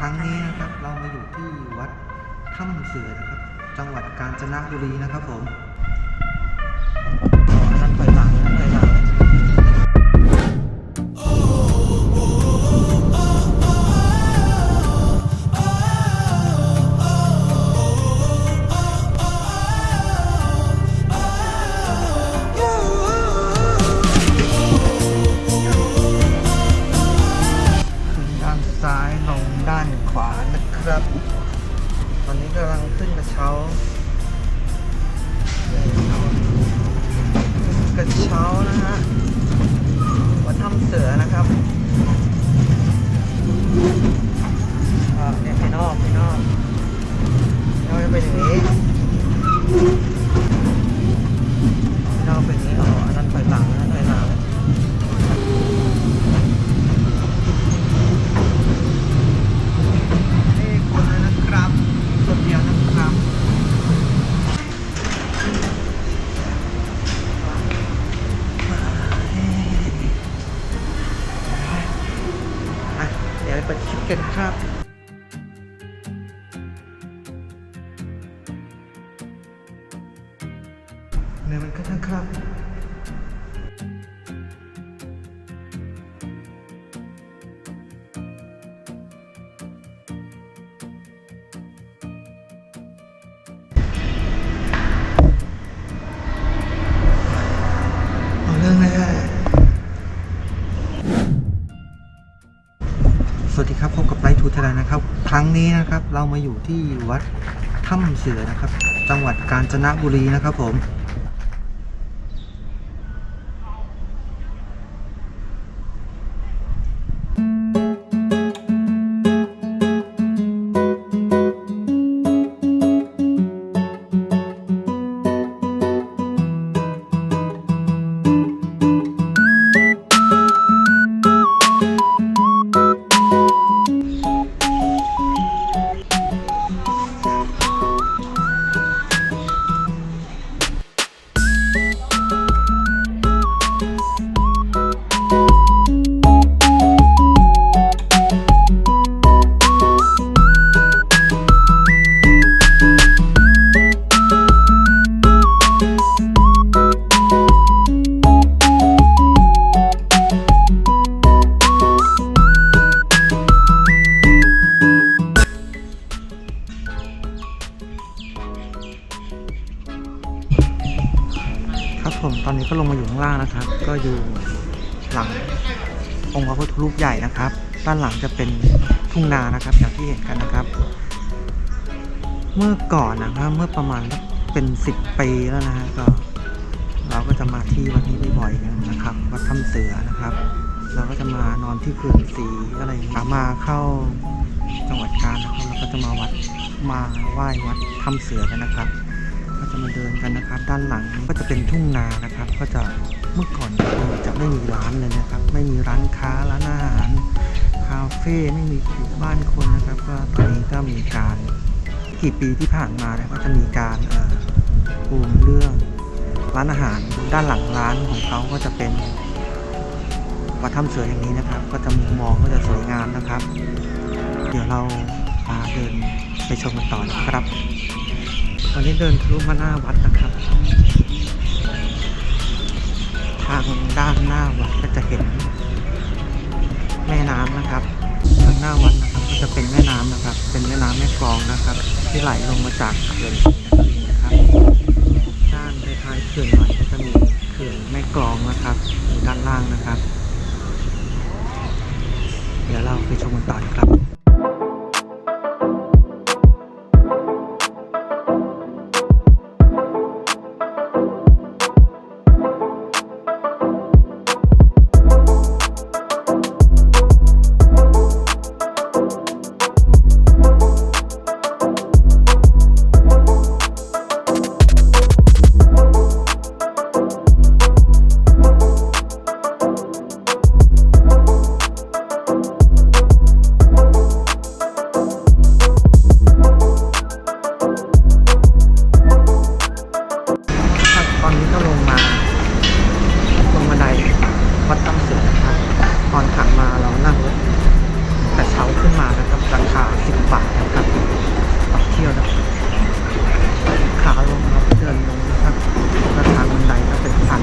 ครั้งนี้นะครับเรามาอยู่ที่วัดถ้ำเสือนะครับ จังหวัดกาญจนบุรีนะครับผม เกันครับเนื้อมันก็ทั้งครับ กับไลท์ทูเทเลนะครับ ครั้งนี้นะครับเรามาอยู่ที่วัดถ้ำเสือนะครับ จังหวัดกาญจนบุรีนะครับผม อนนี้ก็ลงมาอยู่ข้างล่างนะครับ ก็อยู่หลังองค์พระพุทธรูปใหญ่นะครับ ด้านหลังจะเป็นทุ่งนานะครับอย่างที่เห็นกันนะครับ เมื่อก่อนนะครับเมื่อประมาณเป็นสิบปีแล้วนะฮะก็เราก็จะมาที่วัดนี้บ่อยๆนะครับวัดถ้ำเสือนะครับ เราก็จะมานอนที่คืนสีอะไรมาเข้าจังหวัดกาญนะครับเราก็จะมาวัดมาไหว้วัดถ้ำเสือกันนะครับ จะมาเดินกันนะครับ ด้านหลังก็จะเป็นทุ่งนานะครับ ก็จะเมื่อก่อนจะไม่มีร้านเลยนะครับ ไม่มีร้านค้าร้านอาหารคาเฟ่ไม่มีหมู่บ้านคนนะครับ ก็ตอนนี้ก็มีการกี่ปีที่ผ่านมานี่ยก็จะมีการปูมเรื่องร้านอาหารด้านหลังร้านของเขาก็จะเป็นวัดถ้ำเสืออย่างนี้นะครับ ก็จะมุมมองก็จะสวยงามนะครับ เดี๋ยวเราพาเดินไปชมกันต่อนะครับ ตอนนี้เดินทะลุมาหน้าวัดนะครับ ทางด้านหน้าวัดก็จะเห็น แม่น้ำนะครับ ทางหน้าวัดนะครับก็จะเป็นแม่น้ำนะครับ เป็นแม่น้ำแม่กลองนะครับ ที่ไหลลงมาจากเขื่อนนครินทร์นะครับ ด้านท้ายเขื่อนหน่อย ปักเที่ยวนะขาลงครับเดินลงนะครับแล้ทางบันไดก็เป็นทาง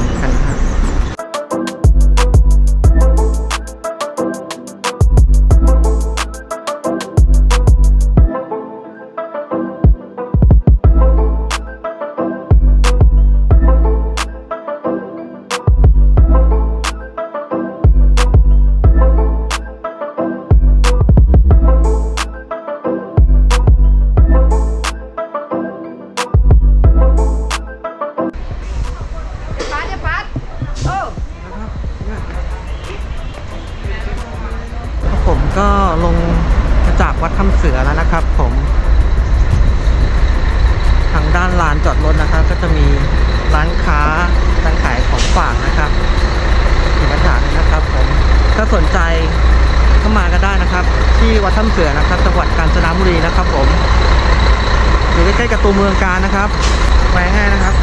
ผมก็ลงมาจากวัดถ้ำเสือแล้วนะครับ ผม ทางด้านลานจอดรถนะครับ ก็จะมีร้านค้าร้านขายของฝากนะครับอยู่กระถางนะครับ ผมถ้าสนใจก็มาก็ได้นะครับ ที่วัดถ้ำเสือนะครับ จังหวัดกาญจนบุรีนะครับ ผมอยู่ใกล้ๆกับตัวเมืองการนะครับแวะง่ายนะครับ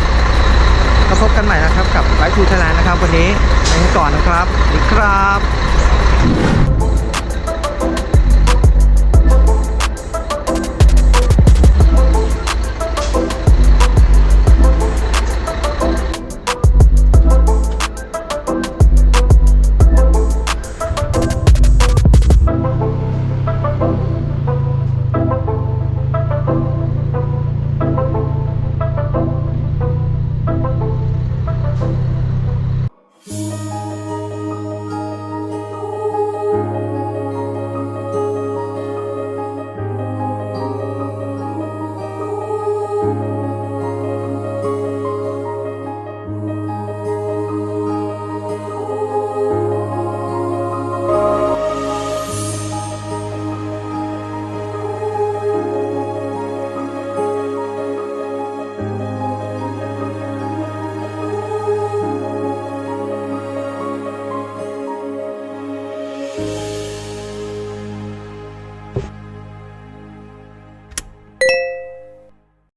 ก็พบกันใหม่นะครับกับไลฟ์ทูไทยแลนด์นะครับ วันนี้ไปก่อนนะครับสวัสดีครับ